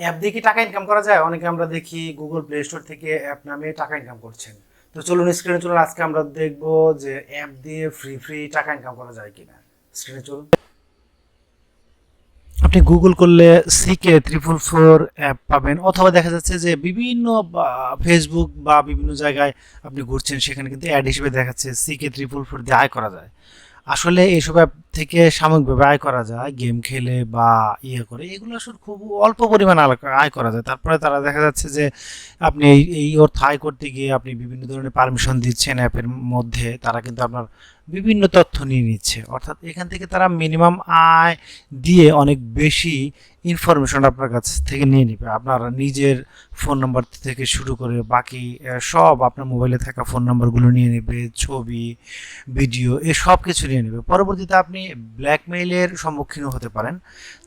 App দিয়ে কি টাকা ইনকাম করা যায়? অনেকে আমরা দেখি গুগল প্লে স্টোর থেকে অ্যাপ নামে টাকা ইনকাম করছেন। তো চলুন স্ক্রিনে চলুন, আজকে আমরা দেখব যে অ্যাপ দিয়ে ফ্রি ফ্রি টাকা ইনকাম করা যায় কিনা। স্ক্রিনে চলুন। আপনি গুগল করলে সিকে ত্রিপুল ফোর অ্যাপ পাবেন, অথবা দেখা যাচ্ছে যে বিভিন্ন ফেসবুক বা বিভিন্ন জায়গায় আপনি ঘুরছেন, সেখানে কিন্তু অ্যাড হিসেবে দেখাচ্ছে সিকে ত্রিপুল ফোর দিয়ে আয় করা যায়। আসলে এইসব অ্যাপ থেকে সাময়িকভাবে আয় করা যায় গেম খেলে বা ইয়ে করে, এগুলো আসলে খুব অল্প পরিমাণ আয় করা যায়। তারপরে তারা দেখা যাচ্ছে যে আপনি এই অর্থ আয় করতে গিয়ে আপনি বিভিন্ন ধরনের পারমিশন দিচ্ছেন অ্যাপের মধ্যে, তারা কিন্তু আপনার বিভিন্ন তথ্য নিয়ে নিচ্ছে। অর্থাৎ এখান থেকে তারা মিনিমাম আয় দিয়ে অনেক বেশি ইনফরমেশন আপনার কাছ থেকে নিয়ে নেবে। আপনার নিজের ফোন নাম্বার থেকে শুরু করে বাকি সব আপনার মোবাইলে থাকা ফোন নাম্বারগুলো নিয়ে নেবে, ছবি ভিডিও এ সব কিছু নিয়ে নেবে। পরবর্তীতে আপনি ব্ল্যাকমেইলের সম্মুখীন হতে পারেন।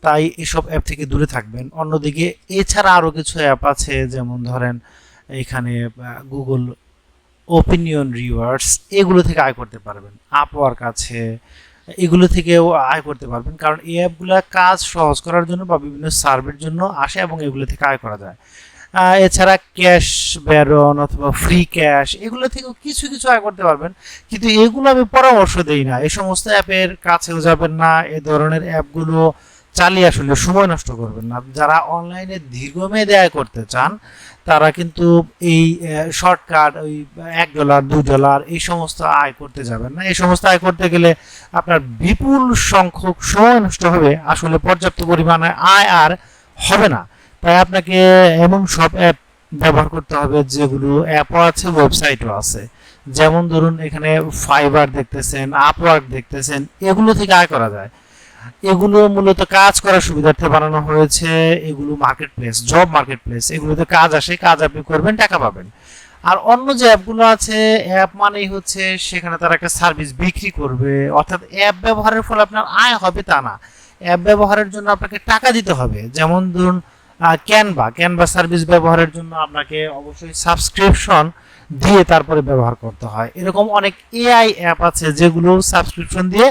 তাই এসব অ্যাপ থেকে দূরে থাকবেন। অন্যদিকে এছাড়া আরও কিছু অ্যাপ আছে, যেমন ধরেন এখানে গুগল ওপিনিয়ন রিওয়ার্ডস এগুলো থেকে আয় করতে পারবেন। আপওয়ার্ক আছে, এগুলো থেকেও আয় করতে পারবেন। কারণ এই অ্যাপগুলো কাজ সহজ করার জন্য বা বিভিন্ন সার্ভের জন্য আসে এবং এগুলো থেকে আয় করা যায়। এছাড়া ক্যাশ ব্যারন অথবা ফ্রি ক্যাশ এগুলো থেকেও কিছু কিছু আয় করতে পারবেন। কিন্তু এগুলো আমি পরামর্শ দিই না। এই সমস্ত অ্যাপের কাছেও যাবেন না। এ ধরনের অ্যাপগুলো চালিয়ে আসলে সময় নষ্ট করবেন না। যারা অনলাইনে দীর্ঘমেয়াদে আয় করতে চান, তারা কিন্তু এই শর্টকাট ওই, এক ডলার দু ডলার এই সমস্ত আয় করতে যাবেন না। এই সমস্ত আয় করতে গেলে আপনার বিপুল সংখ্যক সময় নষ্ট হবে। আসলে পর্যাপ্ত পরিমাণে আয় আর হবে না। তাই আপনাকে এমন সব অ্যাপ ব্যবহার করতে হবে, যেগুলো অ্যাপও আছে ওয়েবসাইটও আছে। যেমন ধরুন, এখানে ফাইবার দেখতেছেন আপওয়ার্ক দেখতেছেন, এগুলো থেকে আয় করা যায়। এগুলো মূলত কাজ করার সুবিধার্থে বানানো হয়েছে। এগুলো market place job market place এগুলোতে কাজ আসে, কাজ আপনি করবেন, টাকা পাবেন। আর অন্য যে অ্যাপগুলো আছে, অ্যাপ মানেই হচ্ছে সেখানে তারা একটা সার্ভিস বিক্রি করবে। অর্থাৎ অ্যাপ ব্যবহারের ফলে আপনার আয় হবে তা না। অ্যাপ ব্যবহারের জন্য আপনাকে টাকা দিতে হবে। যেমন ধরুন ক্যানভা ক্যানভা সার্ভিস ব্যবহারের জন্য আপনাকে অবশ্যই সাবস্ক্রিপশন দিয়ে তারপরে ব্যবহার করতে হয়। এরকম অনেক এআই অ্যাপ আছে যেগুলো সাবস্ক্রিপশন দিয়ে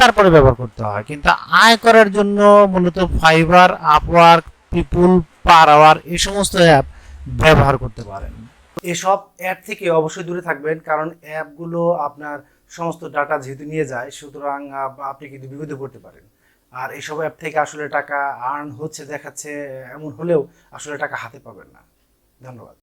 তারপরে ব্যবহার করতে হয়। কিন্তু আয় করার জন্য মূলত Fiverr Upwork people per hour এই সমস্ত অ্যাপ ব্যবহার করতে পারেন। এসব অ্যাপ থেকে অবশ্যই দূরে থাকবেন, কারণ অ্যাপগুলো আপনার সমস্ত ডাটা যেহেতু নিয়ে যায়, সুতরাং আপনি কিন্তু বিপদে পড়তে পারেন। আর এইসব অ্যাপ থেকে আসলে টাকা আর্ন হচ্ছে, দেখাচ্ছে, এমন হলেও আসলে টাকা হাতে পাবেন না। ধন্যবাদ।